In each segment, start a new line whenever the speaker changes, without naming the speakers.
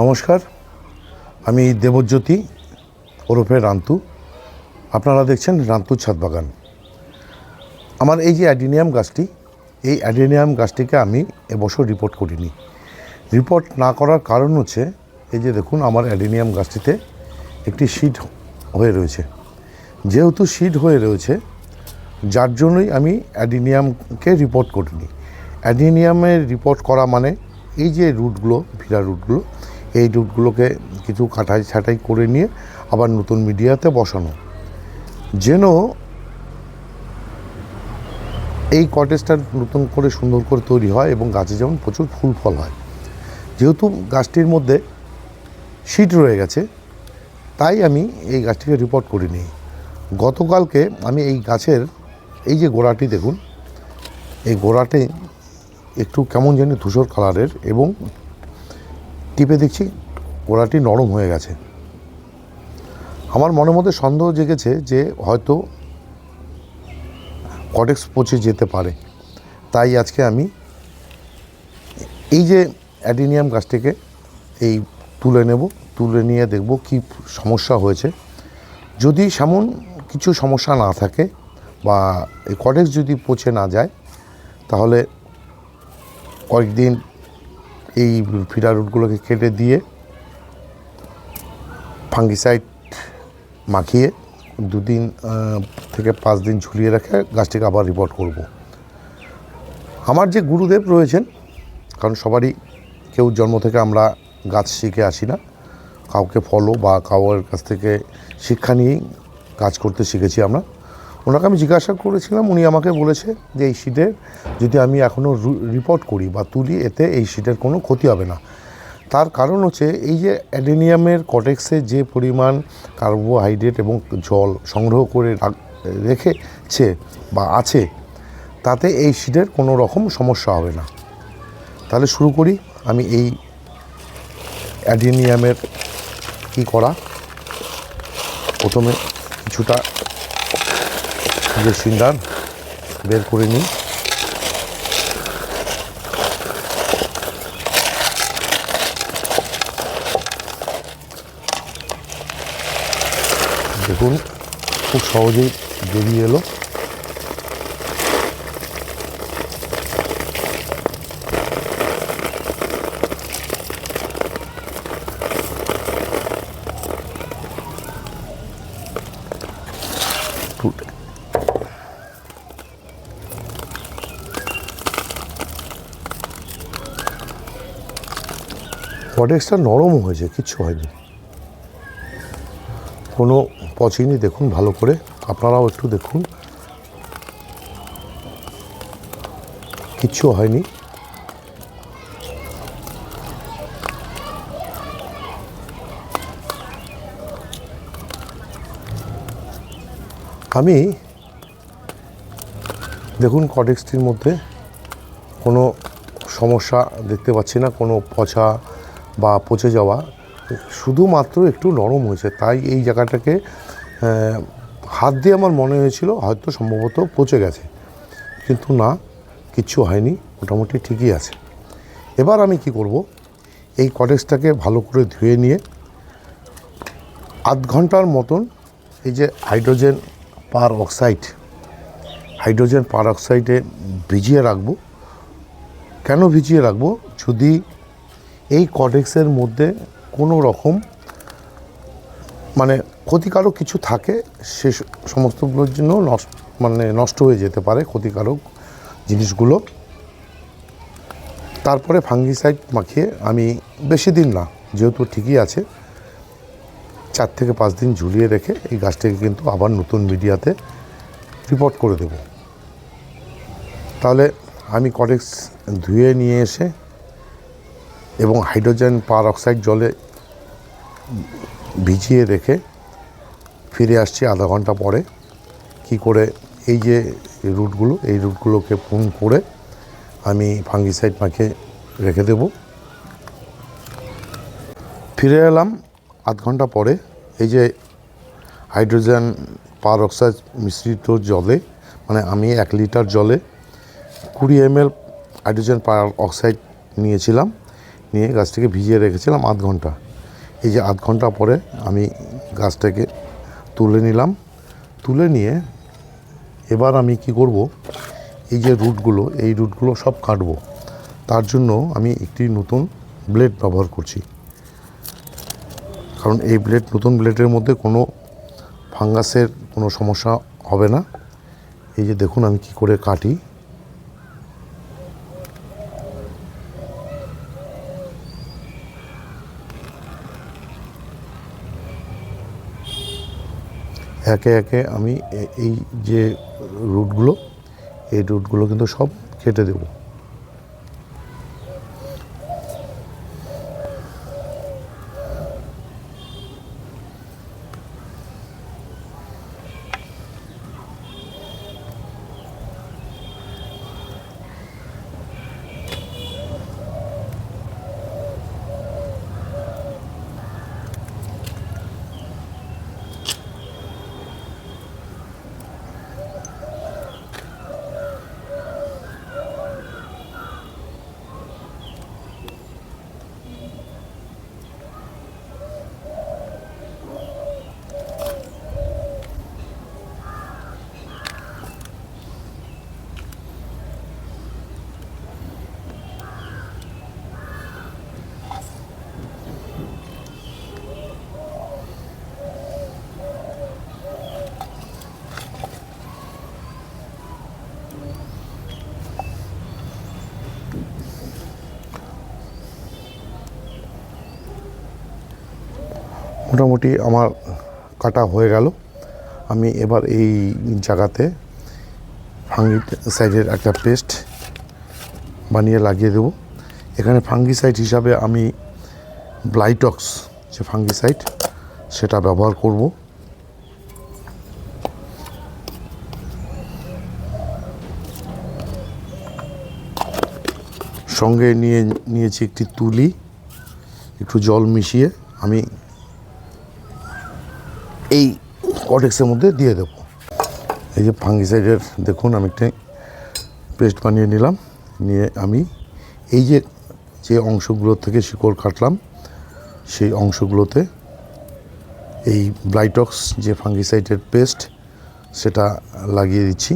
নমস্কার। আমি দেবজ্যোতি ওরফে রান্তু। আপনারা দেখছেন রান্তুর ছাদ বাগান। আমার এই যে অ্যাডিনিয়াম গাছটি, এই অ্যাডিনিয়াম গাছটিকে আমি এবছর রিপোর্ট করিনি। রিপোর্ট না করার কারণ হচ্ছে, এই যে দেখুন আমার অ্যাডিনিয়াম গাছটিতে একটি শীট হয়ে রয়েছে। যেহেতু শীট হয়ে রয়েছে, যার জন্যই আমি অ্যাডিনিয়ামকে রিপোর্ট করিনি। অ্যাডিনিয়ামের রিপোর্ট করা মানে এই যে রুটগুলো ভিড়া রুটগুলো এই রুটগুলোকে কিছু কাটাই ছাটাই করে নিয়ে আবার নতুন মিডিয়াতে বসানো। যেন এই কটেজটা নতুন করে সুন্দর করে তৈরি হয় এবং গাছে যেমন প্রচুর ফুল ফল হয়। যেহেতু গাছটির মধ্যে শীট রয়ে গেছে, তাই আমি এই গাছটিকে রিপোর্ট করিনি। গতকালকে আমি এই গাছের এই যে গোড়াটি দেখুন, এই গোড়াটি একটু কেমন জানি ধূসর কালারের এবং টিপে দেখছি গোড়াটি নরম হয়ে গেছে। আমার মনের মধ্যে সন্দেহ জেগেছে যে হয়তো কটেক্স পচে যেতে পারে। তাই আজকে আমি এই যে অ্যাডিনিয়াম গাছটিকে এই তুলে নেব, তুলে নিয়ে দেখব কি সমস্যা হয়েছে। যদি সেমন কিছু সমস্যা না থাকে বা এই কটেক্স যদি পচে না যায়, তাহলে কয়েকদিন এই ফিডার রুটগুলোকে কেটে দিয়ে ফাঙ্গিসাইড মাখিয়ে দুদিন থেকে পাঁচ দিন ঝুলিয়ে রেখে গাছটিকে আবার রিপোর্ট করব। আমার যে গুরুদেব রয়েছেন, কারণ সবারই কেউ জন্ম থেকে আমরা গাছ শিখে আসি না, কাউকে ফলো বা কাউয়ের কাছ থেকে শিক্ষা নিয়েই কাজ করতে শিখেছি আমরা ওনাকে আমি জিজ্ঞাসা করেছিলাম, উনি আমাকে বলেছে যে এই শীটের যদি আমি এখনও রিপোর্ট করি বা তুলি, এতে এই শীটের কোনো ক্ষতি হবে না। তার কারণ হচ্ছে এই যে অ্যাডেনিয়ামের কটেক্সে যে পরিমাণ কার্বোহাইড্রেট এবং জল সংগ্রহ করে রাখ- রেখেছে বা আছে, তাতে এই শীটের কোনো রকম সমস্যা হবে না। তাহলে শুরু করি, আমি এই অ্যাডেনিয়ামের কি করা? প্রথমে কিছুটা যে সিন্দান বের করে নিই। দেখুন খুব সহজেই বেরিয়ে এলো। কডেক্সটা নরম হয়েছে, কিচ্ছু হয়নি। কোনো পচেনি দেখুন, ভালো করে। আপনারাও একটু দেখুন। কিচ্ছু হয়নি। আমি দেখুন কটেক্সটির মধ্যে কোনো সমস্যা দেখতে পাচ্ছি না, কোনো পচা বা পচে যাওয়া, শুধুমাত্র একটু নরম হয়েছে। তাই এই জায়গাটাকে হাত দিয়ে আমার মনে হয়েছিল হয়তো সম্ভবত পচে গেছে। কিন্তু না, কিচ্ছু হয়নি, মোটামুটি ঠিকই আছে। এবার আমি কি করব? এই কটেক্সটাকে ভালো করে ধুয়ে নিয়ে, আধ ঘণ্টার মতন এই যে হাইড্রোজেন পার অক্সাইড হাইড্রোজেন পার অক্সাইডে ভিজিয়ে রাখব। কেন ভিজিয়ে রাখব? যদি এই কডেক্সের মধ্যে কোনো রকম মানে ক্ষতিকারক কিছু থাকে, সে সমস্তগুলোর জন্য নষ্ট মানে নষ্ট হয়ে যেতে পারে ক্ষতিকারক জিনিসগুলো। তারপরে ফাঙ্গিসাইড মাখিয়ে আমি বেশি দিন না, যেহেতু ঠিকই আছে, চার থেকে পাঁচ দিন ঝুলিয়ে রেখে এই গাছটাকে কিন্তু আবার নতুন মিডিয়াতে রিপোর্ট করে দেব। তাহলে আমি কটেক্স ধুয়ে নিয়ে এসে এবং হাইড্রোজেন পার অক্সাইড জলে ভিজিয়ে রেখে ফিরে আসছি আধা ঘণ্টা পরে। কি করে এই যে রুটগুলো, এই রুটগুলোকে পুন করে আমি ফাঙ্গিসাইড মাখে রেখে দেব। ফিরে এলাম আধ ঘণ্টা পরে। এই যে হাইড্রোজেন পার অক্সাইড মিশ্রিত জলে মানে আমি এক লিটার জলে কুড়ি এম হাইড্রোজেন পার অক্সাইড নিয়েছিলাম। নিয়ে গাছটাকে ভিজিয়ে রেখেছিলাম আধ ঘণ্টা। এই যে আধ ঘণ্টা পরে আমি গাছটাকে তুলে নিলাম। তুলে নিয়ে এবার আমি কি করব? এই যে রুটগুলো, এই রুটগুলো সব কাটবো। তার জন্য আমি একটি নতুন ব্লেড ব্যবহার করছি। কারণ এই ব্লেড, নতুন ব্লেডের মধ্যে কোনো ফাঙ্গাসের কোনো সমস্যা হবে না। এই যে দেখুন আমি কি করে কাটি। একে একে আমি এই যে রুটগুলো এই রুটগুলো কিন্তু সব কেটে দেব। মোটামুটি আমার কাটা হয়ে গেল। আমি এবার এই জায়গাতে ফাঙ্গিসাইডের একটা পেস্ট বানিয়ে লাগিয়ে দেবো। এখানে ফাঙ্গিসাইড হিসাবে আমি ব্লাইটক্স যে ফাঙ্গিসাইড, সেটা ব্যবহার করব। সঙ্গে নিয়ে, নিয়েছি একটি তুলি, একটু জল মিশিয়ে আমি এই কটেক্সের মধ্যে দিয়ে দেব। এই যে ফাঙ্গিসাইডের দেখুন আমি একটা পেস্ট বানিয়ে নিলাম। নিয়ে আমি এই যে যে অংশগুলো থেকে শিকড় কাটলাম, সেই অংশগুলোতে এই ব্লাইটক্স যে ফাঙ্গিসাইডের পেস্ট সেটা লাগিয়ে দিচ্ছি।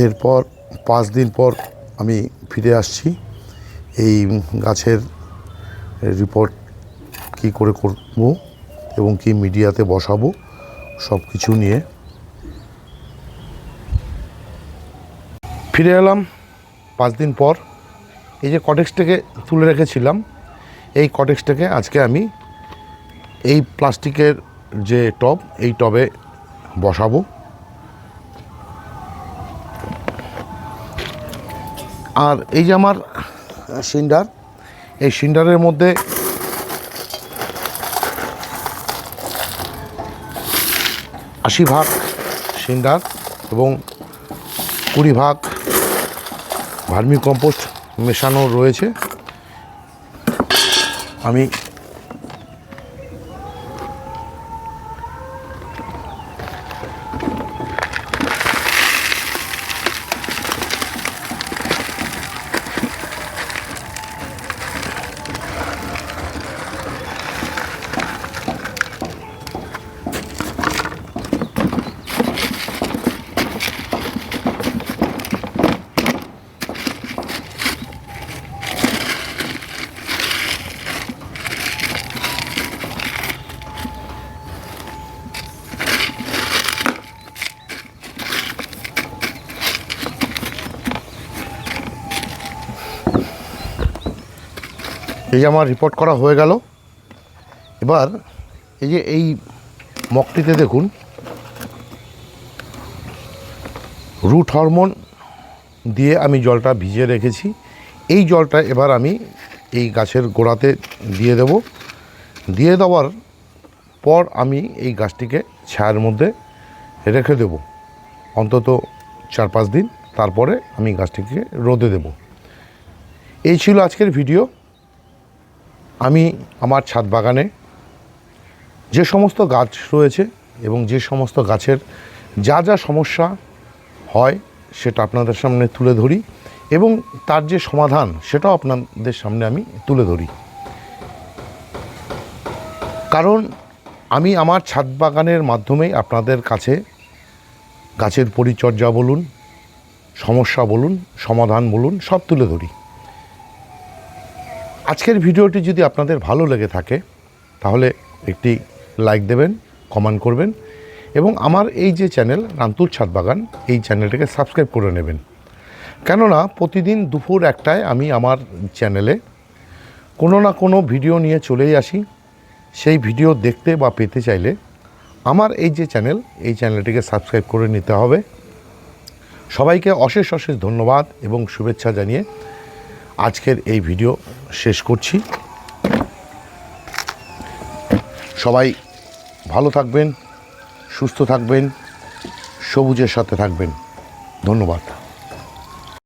এরপর পাঁচ দিন পর আমি ফিরে আসছি। এই গাছের রিপোর্ট কি করে করব এবং কি মিডিয়াতে বসাবো সব কিছু নিয়ে। ফিরে এলাম পাঁচ দিন পর। এই যে কটেক্সটাকে তুলে রেখেছিলাম, এই কটেক্সটাকে আজকে আমি এই প্লাস্টিকের যে টব এই টবে বসাবো। আর এই যে আমার সিন্ডার এই সিন্ডারের মধ্যে আশি ভাগ সিন্ডার এবং কুড়ি ভাগ ভার্মি কম্পোস্ট মেশানো রয়েছে। আমি এই যে আমার রিপোর্ট করা হয়ে গেল। এবার এই যে এই মগটিতে দেখুন। রুট হরমোন দিয়ে আমি জলটা ভিজিয়ে রেখেছি। এই জলটা এবার আমি এই গাছের গোড়াতে দিয়ে দেব। দিয়ে দেওয়ার পর আমি এই গাছটিকে ছায়ার মধ্যে রেখে দেব। অন্তত চার পাঁচ দিন। তারপরে আমি গাছটিকে রোদে দেব। এই ছিল আজকের ভিডিও আমি আমার ছাদ বাগানে যে সমস্ত গাছ রয়েছে এবং যে সমস্ত গাছের যা যা সমস্যা হয় সেটা আপনাদের সামনে তুলে ধরি এবং তার যে সমাধান সেটাও আপনাদের সামনে আমি তুলে ধরি। কারণ আমি আমার ছাদ বাগানের মাধ্যমেই আপনাদের কাছে গাছের পরিচর্যা বলুন, সমস্যা বলুন, সমাধান বলুন, সব তুলে ধরি। আজকের ভিডিওটি যদি আপনাদের ভালো লেগে থাকে, তাহলে একটি লাইক দেবেন কমেন্ট করবেন, এবং আমার এই যে চ্যানেল রান্তুর ছাদ বাগান, এই চ্যানেলটাকে সাবস্ক্রাইব করে নেবেন। কেননা, প্রতিদিন দুপুর একটায় আমি আমার চ্যানেলে কোনো না কোনো ভিডিও নিয়ে চলেই আসি। সেই ভিডিও দেখতে বা পেতে চাইলে আমার এই যে চ্যানেল এই চ্যানেলটিকে সাবস্ক্রাইব করে নিতে হবে। সবাইকে অশেষ অশেষ ধন্যবাদ এবং শুভেচ্ছা জানিয়ে আজকের এই ভিডিও শেষ করছি। সবাই ভালো থাকবেন সুস্থ থাকবেন সবুজের সাথে থাকবেন। ধন্যবাদ।